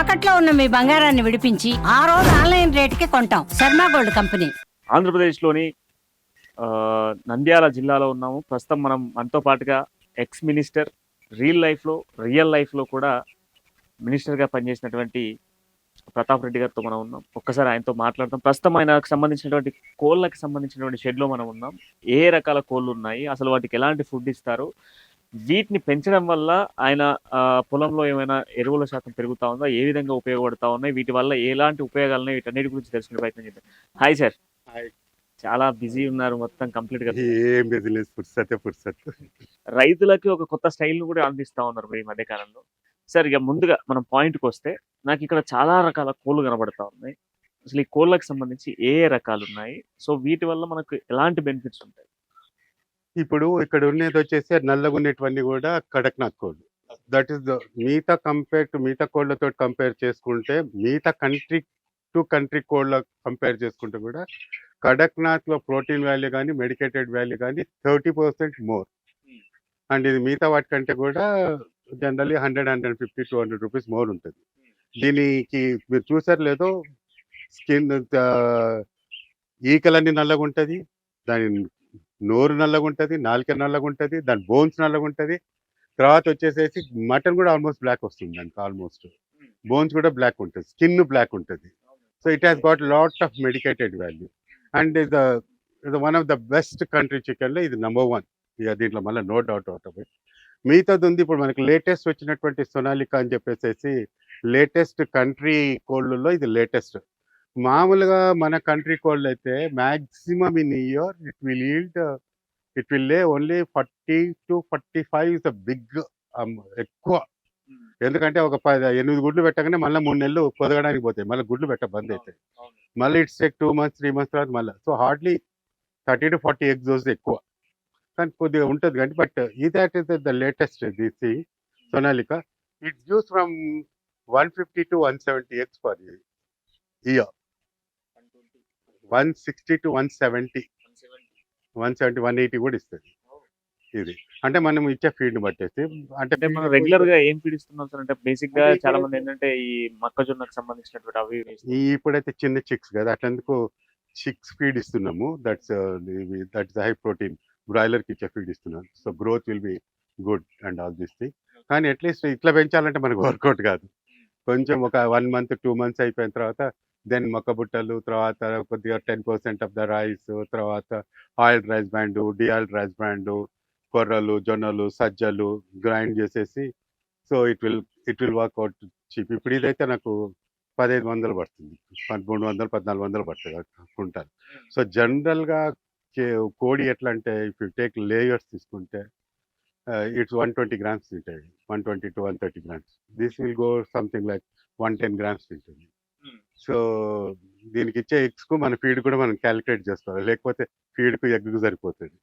తాకట్లో ఉన్న మీ బంగారాన్ని విడిపించి ఆ రోజు ఆన్లైన్ రేటుకి కొంటాం. Sharma gold company. ఆంధ్రప్రదేశ్లోని నంద్యాల జిల్లాలో ఉన్నాము. ప్రస్తుతం మనం మనతో పాటుగా ఎక్స్ మినిస్టర్ రియల్ లైఫ్లో రియల్ లైఫ్లో కూడా మినిస్టర్గా పనిచేసినటువంటి ప్రతాప్ రెడ్డి గారితో మనం ఉన్నాం. ఒక్కసారి ఆయనతో మాట్లాడతాం. ప్రస్తుతం ఆయనకు సంబంధించినటువంటి కోళ్ళకి సంబంధించినటువంటి షెడ్లో మనం ఉన్నాం. ఏ రకాల కోళ్ళు ఉన్నాయి? అసలు వాటికి ఎలాంటి ఫుడ్ ఇస్తారు? వీటిని పెంచడం వల్ల ఆయన పొలంలో ఏమైనా ఎరువుల శాతం పెరుగుతా ఉందా? ఏ విధంగా ఉపయోగపడతా ఉన్నాయి? వీటి వల్ల ఎలాంటి ఉపయోగాలు ఉన్నాయి? వీటన్నిటి గురించి తెలుసుకునే ప్రయత్నం చేద్దాం. Hi sir hi. చాలా బిజీ ఉన్నారు మొత్తం కంప్లీట్గా ఏం బిజినెస్ పుర్సతే పుర్సత్ రైతులకి ఒక కొత్త స్టైల్ను కూడా అందిస్తా ఉన్నారు ఈ మధ్య కాలంలో. సార్ ఇక ముందుగా మనం పాయింట్కి వస్తే నాకు ఇక్కడ చాలా రకాల కోళ్ళు కనబడతా ఉన్నాయి. అసలు ఈ కోళ్ళకి సంబంధించి ఏ రకాలు ఉన్నాయి? సో వీటి వల్ల మనకు ఎలాంటి బెనిఫిట్స్ ఉంటాయి? ఇప్పుడు ఇక్కడ ఉన్నది వచ్చేసి నల్లగా ఉన్నటువంటి కూడా కడక్నాథ్ కోళ్ళు. దట్ ఈస్ ద మిగతా కంపేర్ టు మిగతా కోళ్ళతో కంపేర్ చేసుకుంటే మిగతా కంట్రీ టు కంట్రీ కోళ్ళ కంపేర్ చేసుకుంటే కూడా కడక్నాథ్లో ప్రోటీన్ వాల్యూ కానీ మెడికేటెడ్ వాల్యూ కానీ థర్టీ పర్సెంట్ మోర్. అండ్ ఇది మిగతా వాటికంటే కూడా generally hundred hundred fifty two hundred rupees more ఉంటుంది. దీనికి మీరు చూసారు లేదో స్కిన్ ఈకలన్నీ నల్లగా ఉంటుంది దాని నోరు నల్లగా ఉంటుంది నాలుక నల్లగా ఉంటుంది దాని బోన్స్ నల్లగా ఉంటుంది తర్వాత వచ్చేసేసి మటన్ కూడా ఆల్మోస్ట్ బ్లాక్ వస్తుంది దానికి ఆల్మోస్ట్ బోన్స్ కూడా బ్లాక్ ఉంటుంది స్కిన్ బ్లాక్ ఉంటుంది. So it has got lot of medicated value and the one of the best country చికెన్లో ఇది నెంబర్ వన్ ఇక దీంట్లో మళ్ళీ no doubt out of it మిగతాది ఉంది ఇప్పుడు మనకి లేటెస్ట్ వచ్చినటువంటి సొనాలిక అని చెప్పేసి లేటెస్ట్ కంట్రీ కోళ్ళల్లో ఇది లేటెస్ట్ మామూలుగా మన కంట్రీ కోళ్ళు అయితే maximum in year it will yield it will lay only forty to forty five is big ఎక్కువ. ఎందుకంటే ఒక పది ఎనిమిది గుడ్లు పెట్టగానే మళ్ళీ మూడు నెలలు పొదగడానికి పోతాయి. మళ్ళీ గుడ్లు పెట్ట బంద్ అవుతాయి మళ్ళీ it's take two months three months తర్వాత మళ్ళీ. So hardly thirty to forty eggs does ఎక్కువ. కానీ కొద్దిగా ఉంటుంది కానీ బట్ ఈ that is the latest this Sonalika. It's use from one fifty to one seventy eggs for year one sixty to one seventy. One seventy one eighty కూడా ఇస్తుంది ఇది. అంటే మనం ఇచ్చే ఫీడ్ బట్టేసి అంటే అంటే మనం రెగ్యులర్గా ఏం పీడిస్తున్నాం సార్? అంటే బేసిక్గా చాలా మంది ఏంటంటే ఈ మొక్కజొన్నకు సంబంధించినటువంటి అవి ఇప్పుడైతే చిన్న చిక్స్ కదా అట్లందుకు చిక్స్ ఫీడ్ ఇస్తున్నాము. That's that's high protein. బ్రాయిలర్కి ఇచ్చే ఫీడ్ ఇస్తున్నాం. So growth will be good and all this thing. కానీ అట్లీస్ట్ ఇట్లా పెంచాలంటే మనకు వర్కౌట్ కాదు. కొంచెం ఒక వన్ మంత్ టూ మంత్స్ అయిపోయిన తర్వాత దెన్ మొక్క బుట్టలు తర్వాత కొద్దిగా ten percent of the rice తర్వాత oil rice band డిఆయిల్ rice band కొర్రలు జొన్నలు సజ్జలు గ్రైండ్ చేసేసి so it will it will work out cheap ఇప్పుడు ఇదైతే నాకు పదిహేను వందలు పడుతుంది. పదమూడు వందలు పద్నాలుగు వందలు పడుతుంది కుంటారు సో జనరల్గా కోడి ఎట్లా అంటే ఇఫ్ యూ టేక్ లేయర్స్ తీసుకుంటే ఇట్స్ వన్ ట్వంటీ గ్రామ్స్ తింటాయి one twenty to one thirty grams this will go something like one ten grams తింటుంది. సో దీనికి ఇచ్చే ఎగ్స్కు మన ఫీడ్ కూడా మనం క్యాలిక్యులేట్ చేసుకోవాలి లేకపోతే ఫీడ్కు ఎగ్ సరిపోతుంది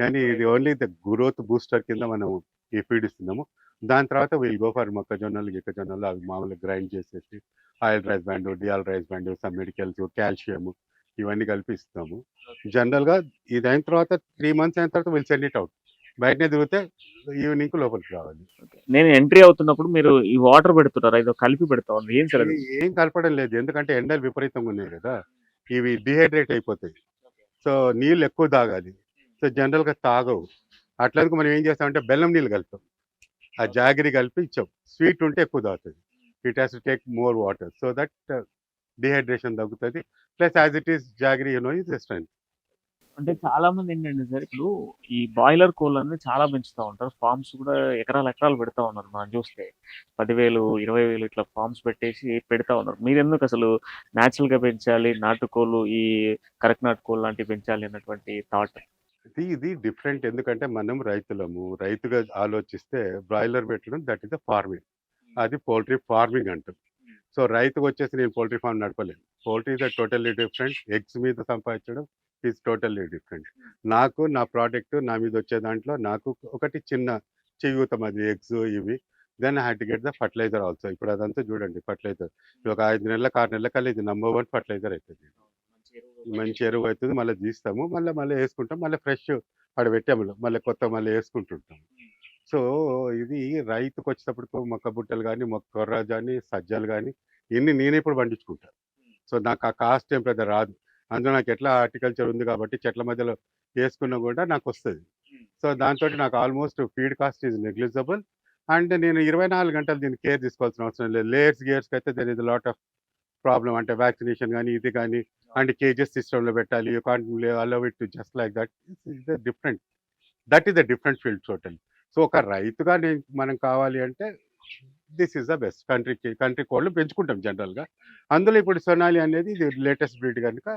కానీ ఇది ఓన్లీ ద గ్రోత్ బూస్టర్ కింద మనం ఈ ఫీడ్ ఇస్తున్నాము. దాని తర్వాత వీల్ గో ఫర్ మొక్కజొన్నలు గిక్కజొన్నలు అవి మామూలుగా గ్రైండ్ చేసేసి oil rice band డిఆల్ rice band some medicals calcium ఇవన్నీ కలిపి ఇస్తాము. జనరల్గా ఇది అయిన తర్వాత త్రీ మంత్స్ అయిన తర్వాత విల్ సెండ్ ఇట్ అవుట్. బయటనే తిరిగితే ఈవినింగ్ లోపలికి రావాలి. నేను ఎంట్రీ అవుతున్నప్పుడు మీరు ఈ వాటర్ పెడుతున్నారు ఇది కలిపి పెడతా ఏం సార్ ఏం కలపడం లేదు. ఎందుకంటే ఎండలు విపరీతంగా ఉన్నాయి కదా. ఇవి డిహైడ్రేట్ అయిపోతాయి. సో నీళ్ళు ఎక్కువ తాగాలి. సో జనరల్గా తాగవు. అట్లందుకు మనం ఏం చేస్తామంటే బెల్లం నీళ్ళు కలుపుతాం. ఆ జాగిరి కలిపి ఇచ్చాం. స్వీట్ ఉంటే ఎక్కువ తాగుతుంది it has to take more water so that dehydration తగ్గుతుంది. ప్లస్ యాజ్ ఇట్ ఈస్ జాగిరి యూ నో ఇస్ స్ట్రెంత్ అంటే చాలా మంది ఏంటంటే సార్ ఇప్పుడు ఈ బాయిలర్ కోళ్ళని చాలా పెంచుతా ఉంటారు. ఫార్మ్స్ కూడా ఎకరాలు ఎకరాలు పెడతా ఉన్నారు మనం చూస్తే. పదివేలు ఇరవై వేలు ఇట్లా ఫార్మ్స్ పెట్టేసి పెడతా ఉన్నారు. మీరు ఎందుకు అసలు న్యాచురల్గా పెంచాలి? నాటుకోళ్ళు ఈ కరక్నాట్ కోళ్ళు లాంటివి పెంచాలి అన్నటువంటి థాట్ ఇది ఇది డిఫరెంట్ ఎందుకంటే మనం రైతులము. రైతుగా ఆలోచిస్తే బ్రాయిలర్ పెట్టడం దట్ ఈస్ ద ఫార్మింగ్ అది పౌల్ట్రీ ఫార్మింగ్ అంటాం సో రైతుకు వచ్చేసి నేను poultry farm నడపలేను. Poultry is totally different eggs మీద సంపాదించడం ఈజ్ టోటల్లీ డిఫరెంట్ నాకు నా ప్రోడక్ట్ నా మీద వచ్చే దాంట్లో నాకు ఒకటి చిన్న చెయ్యూతం అది ఎగ్స్ ఇవి. Then I had to get the fertiliser also ఇప్పుడు అదంతా చూడండి ఫర్టిలైజర్ ఒక ఐదు నెలల ఆరు నెలల కల్లా ఇది నెంబర్ వన్ ఫర్టిలైజర్ అవుతుంది మంచి ఎరువు అవుతుంది మళ్ళీ తీస్తాము మళ్ళీ మళ్ళీ వేసుకుంటాం మళ్ళీ ఫ్రెష్ ఆడ పెట్టాము మళ్ళీ కొత్త మళ్ళీ వేసుకుంటుంటాం సో ఇది రైతుకు వచ్చేటప్పుడు మొక్క బుట్టలు కానీ మొక్క కొర్ర కానీ సజ్జలు కానీ ఇన్ని నేనే ఇప్పుడు పండించుకుంటా. సో నాకు ఆ కాస్ట్ ఏం పెద్ద రాదు. అందులో నాకు ఎట్లా హార్టికల్చర్ ఉంది కాబట్టి చెట్ల మధ్యలో వేసుకున్నా కూడా నాకు వస్తుంది. సో దాంతో నాకు almost feed cost is negligible. And నేను ఇరవై నాలుగు గంటలు దీన్ని కేర్ తీసుకోవాల్సిన అవసరం లేదు. లేయర్స్ గేర్స్కి అయితే there is lot of problem అంటే వ్యాక్సినేషన్ కానీ ఇది కానీ అండ్ కేజెస్ సిస్టంలో పెట్టాలి. You can't allow it to just like that is the different that is the different field total so ఒక రైతుగా నేను మనం కావాలి అంటే దిస్ ఈస్ ద బెస్ట్ కంట్రీకి కంట్రీ కోళ్ళు పెంచుకుంటాం జనరల్గా అందులో ఇప్పుడు సొనాలి అనేది ఇది లేటెస్ట్ బ్రీడ్ కనుక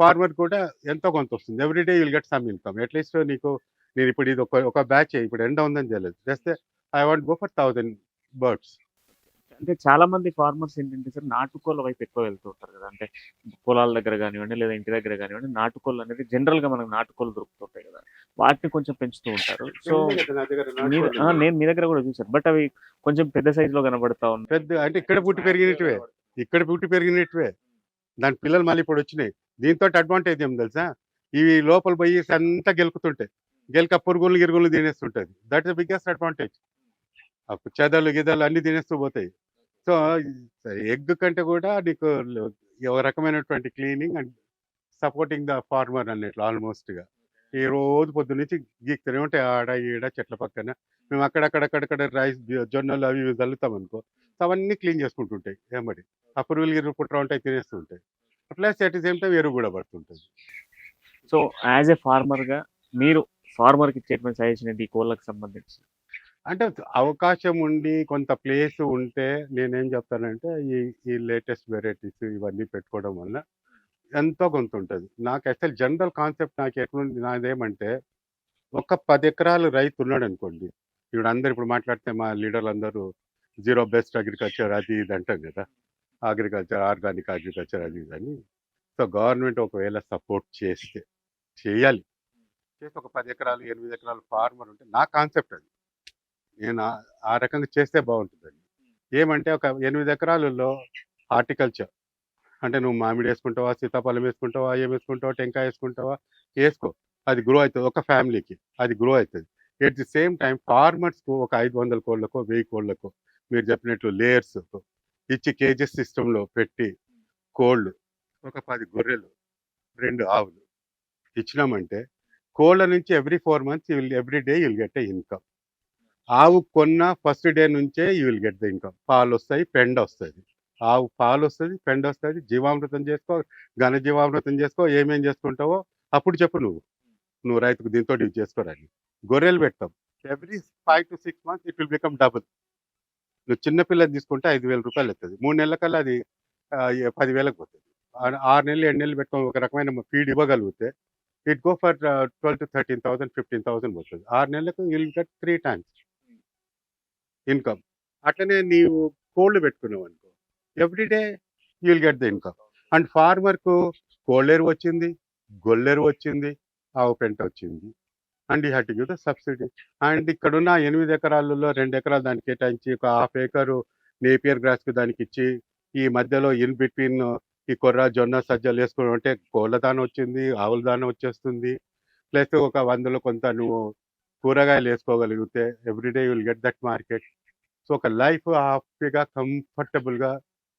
ఫార్మర్ కూడా ఎంతో కొంత వస్తుంది. Everyday will get some income at least నీకు నేను ఇప్పుడు ఇది ఒక ఒక బ్యాచ్ ఇప్పుడు ఎండ ఉందని తెలియదు. చేస్తే I want go for thousand birds అంటే చాలా మంది ఫార్మర్స్ ఏంటంటే సార్ నాటుకోళ్ళ వైపు ఎక్కువ వెళ్తూ ఉంటారు కదా. అంటే పొలాల దగ్గర కానివ్వండి లేదా ఇంటి దగ్గర కానివ్వండి నాటుకోళ్ళు అనేది జనరల్గా మనకు నాటుకోళ్ళు దొరుకుతుంటాయి కదా. వాటిని కొంచెం పెంచుతూ ఉంటారు. సో నేను మీ దగ్గర కూడా చూసాను బట్ అవి కొంచెం పెద్ద సైజ్లో కనబడతా ఉన్నాయి పెద్ద అంటే ఇక్కడ పుట్టి పెరిగినట్టువే. ఇక్కడ పుట్టి పెరిగినట్టువే. దాని పిల్లలు మళ్ళీ ఇప్పుడు వచ్చినాయి. దీంతో అడ్వాంటేజ్ ఏం తెలుసా? ఇవి లోపల పోయి అంతా గెలుకుతుంటాయి గెలక పురుగులు గిరుగులు తినేస్తుంటది. దట్ ఇస్ బిగ్గెస్ట్ అడ్వాంటేజ్ చెదలు గిదలు అన్ని తినేస్తూ పోతాయి. సో ఎగ్ కంటే కూడా నీకు ఒక రకమైనటువంటి cleaning and supporting the farmer అన్నట్లు ఆల్మోస్ట్గా. ఈ రోజు పొద్దు నుంచి గీక్తూనే ఉంటాయి ఆడ ఈడ చెట్ల పక్కన. మేము అక్కడక్కడక్కడక్కడ రైస్ జొన్నలు అవి ఇవి చల్లుతాం అనుకో. అవన్నీ క్లీన్ చేసుకుంటుంటాయి ఏమడి ఆ పురుగులు గిరుగు పుట్ర ఉంటాయి తినేస్తూ ఉంటాయి ప్లస్ ఎట్ సేమ్ టైం ఎరువు కూడా పడుతుంటుంది. సో యాజ్ ఎ ఫార్మర్గా మీరు ఫార్మర్కి ఇచ్చేటువంటి సజెషన్ ఏంటి? ఈ కోళ్ళకి సంబంధించి. అంటే అవకాశం ఉండి కొంత ప్లేస్ ఉంటే నేనేం చెప్తానంటే ఈ ఈ లేటెస్ట్ వెరైటీస్ ఇవన్నీ పెట్టుకోవడం వల్ల ఎంతో కొంత ఉంటుంది. నాకు అసలు జనరల్ కాన్సెప్ట్ నాకు ఎట్లుంది నాదేమంటే ఒక పది ఎకరాలు రైతు ఉన్నాడు అనుకోండి ఇప్పుడు అందరు ఇప్పుడు మాట్లాడితే మా లీడర్లు అందరూ జీరో బెస్ట్ అగ్రికల్చర్ అది ఇది అంటాం కదా. అగ్రికల్చర్ ఆర్గానిక్ అగ్రికల్చర్ అది ఇది అని. సో గవర్నమెంట్ ఒకవేళ సపోర్ట్ చేస్తే చేయాలి. చేసి ఒక పది ఎకరాలు ఎనిమిది ఎకరాలు ఫార్మర్ ఉంటే నా కాన్సెప్ట్ అది. నేను ఆ- ఆ రకంగా చేస్తే బాగుంటుందండి. ఏమంటే ఒక ఎనిమిది ఎకరాలలో హార్టికల్చర్. అంటే నువ్వు మామిడి వేసుకుంటావా సీతాఫలం వేసుకుంటావా ఏం వేసుకుంటావా టెంకాయ వేసుకుంటావా వేసుకో. అది గ్రో అవుతుంది ఒక ఫ్యామిలీకి. అది గ్రో అవుతుంది. ఎట్ ది సేమ్ టైం ఫార్మర్స్కు ఒక ఐదు వందల కోళ్ళకో వెయ్యి కోళ్ళకో మీరు చెప్పినట్లు లేయర్స్ ఇచ్చి కేజెస్ సిస్టంలో పెట్టి కోళ్ళు ఒక పది గొర్రెలు రెండు ఆవులు ఇచ్చినామంటే కోళ్ళ నుంచి every four months you will every day you'll get a income ఆవు కొన్న ఫస్ట్ డే నుంచే you will get the income పాలు వస్తాయి పెండ వస్తుంది. ఆవు పాలు వస్తుంది పెండ వస్తుంది జీవామృతం చేసుకో ఘన జీవామృతం చేసుకో ఏమేం చేసుకుంటావో అప్పుడు చెప్పు నువ్వు. నువ్వు రైతుకు దీంతో ఇవి చేసుకోరాని. గొర్రెలు పెడతాం every five to six months it will become double నువ్వు చిన్నపిల్లలు తీసుకుంటే ఐదు వేల రూపాయలు అవుతుంది మూడు నెలల కల్లా అది పదివేలకు పోతుంది. ఆరు నెలలు ఏడు నెలలు పెట్టుకొని ఒక రకమైన ఫీడ్ ఇవ్వగలిగితే it go for twelve to thirteen thousand fifteen thousand పోతుంది. ఆరు నెలలకు will get three times income అట్లనే నీవు కోళ్ళు పెట్టుకున్నావు అనుకో everyday you will get the income and ఫార్మర్కు కోళ్ళేరు వచ్చింది గొల్లేరు వచ్చింది ఆవు పెంట వచ్చింది. అండ్ ఈ you give the subsidy. And ఇక్కడున్న ఎనిమిది ఎకరాలలో రెండు ఎకరాలు దానికి కేటాయించి ఒక హాఫ్ ఏకరు నేపియర్ గ్రాస్కి దానికి ఇచ్చి ఈ మధ్యలో ఇన్ బిట్వీన్ ఈ కొర్ర జొన్న సజ్జలు వేసుకుని ఉంటే కోళ్ళ దానం వచ్చింది ఆవుల దానం వచ్చేస్తుంది. ప్లస్ ఒక వందలో కొంత నువ్వు కూరగాయలు వేసుకోగలిగితే everyday you'll get that market. So ఒక లైఫ్ హ్యాపీగా కంఫర్టబుల్గా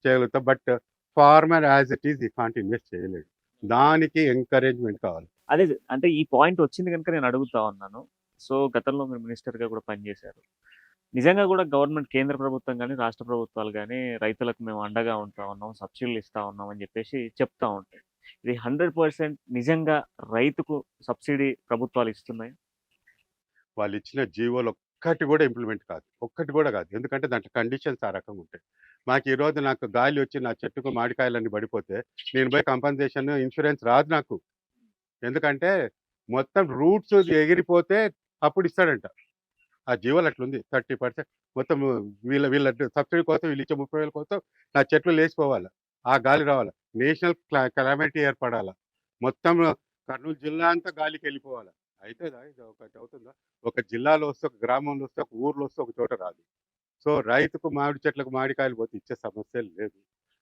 చేయగలుగుతాం. But farmer as it is ఈ కాంట్ ఇన్వెస్ట్ చేయలేడు దానికి ఎంకరేజ్మెంట్ కావాలి. అదే అంటే ఈ పాయింట్ వచ్చింది కనుక నేను అడుగుతా ఉన్నాను. సో గతంలో మీరు మినిస్టర్గా కూడా పనిచేశారు. నిజంగా కూడా గవర్నమెంట్ కేంద్ర ప్రభుత్వం కానీ రాష్ట్ర ప్రభుత్వాలు కానీ రైతులకు మేము అండగా ఉంటా ఉన్నాం సబ్సిడీలు ఇస్తా ఉన్నాం అని చెప్పేసి చెప్తా ఉంటాయి. ఇది హండ్రెడ్ పర్సెంట్ నిజంగా రైతుకు సబ్సిడీ ప్రభుత్వాలు ఇస్తున్నాయి? వాళ్ళు ఇచ్చిన జీవోలు ఒక్కటి కూడా ఇంప్లిమెంట్ కాదు. ఒక్కటి కూడా కాదు. ఎందుకంటే దాంట్లో కండిషన్స్ ఆ రకంగా ఉంటాయి. మాకు ఈరోజు నాకు గాలి వచ్చి నా చెట్టుకు మామిడికాయలన్నీ పడిపోతే నేను పోయి కంపెన్సేషన్ ఇన్సూరెన్స్ రాదు నాకు. ఎందుకంటే మొత్తం రూట్స్ ఎగిరిపోతే అప్పుడు ఇస్తాడంట. ఆ జీవోలు అట్లుంది. థర్టీ పర్సెంట్ మొత్తం వీళ్ళ వీళ్ళ సబ్సిడీ కోసం వీళ్ళు ఇచ్చే ముప్పై వేల కోసం నా చెట్లు లేచిపోవాలి. ఆ గాలి రావాలి. నేషనల్ క్లైమేట్ ఏర్పడాలి మొత్తం కర్నూలు జిల్లా అంతా గాలికి వెళ్ళిపోవాలి. అయితే ఇది ఒకటి అవుతుందా ఒక జిల్లాలో వస్తే ఒక గ్రామంలో వస్తే ఒక ఊర్లో వస్తే ఒక చోట రాదు. సో రైతుకు మామిడి చెట్లకు మామిడికాయలు పోతే ఇచ్చే సమస్య లేదు.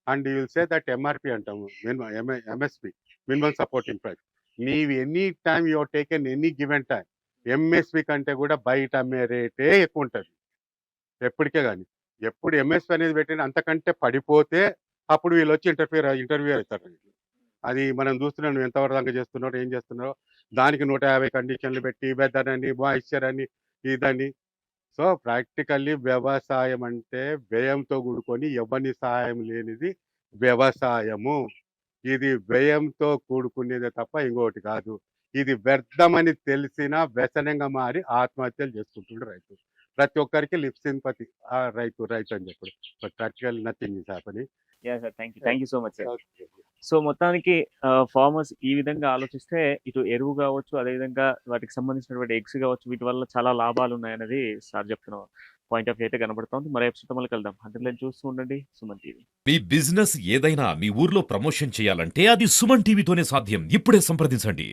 And you will say that MRP అంటాము. Minimum MSP minimum supporting price. నీవు any time your taken any given time MSP కంటే కూడా బయట అమ్మే రేటే ఎక్కువ ఉంటుంది ఎప్పటికే కానీ ఎప్పుడు ఎంఎస్పి అనేది పెట్టిన అంతకంటే పడిపోతే అప్పుడు వీళ్ళు వచ్చి ఇంటర్ఫియర్ ఇంటర్వ్యూ అవుతారు అది మనం చూస్తున్నాం ఎంతవరకు దాకా చేస్తున్నావు ఏం చేస్తున్నారో దానికి నూట యాభై కండిషన్లు పెట్టి వెదర్ అని మాయిశ్చర్ అని ఇదని. సో ప్రాక్టికల్లీ వ్యవసాయం అంటే వ్యయంతో కూడుకొని ఎవరిని సహాయం లేనిది వ్యవసాయము. ఇది వ్యయంతో కూడుకునేదే తప్ప ఇంకొకటి కాదు. ఇది వ్యర్థమని తెలిసినా వ్యసనంగా మారి ఆత్మహత్యలు చేసుకుంటుండే రైతు. ప్రతి ఒక్కరికి లిప్ సింపతి ఆ రైతు రైతు అని చెప్పడం. Practical nothing is happening sir thank you thank you so much sir so మొత్తానికి ఫార్మర్స్ ఈ విధంగా ఆలోచిస్తే ఇటు ఎరువు కావచ్చు అదేవిధంగా వాటికి సంబంధించినటువంటి ఎగ్స్ కావచ్చు వీటి వల్ల చాలా లాభాలు ఉన్నాయనేది సార్ చెప్తున్న పాయింట్ ఆఫ్ అయితే కనబడుతోంది. మరి ఎపిసోడ్ మళ్ళీ కలుద్దాం. అందులో చూస్తూ ఉండండి. సుమన్ టీవీ. మీ బిజినెస్ ఏదైనా మీ ఊర్లో ప్రమోషన్ చేయాలంటే అది సుమన్ టీవీతోనే సాధ్యం. ఇప్పుడే సంప్రదించండి.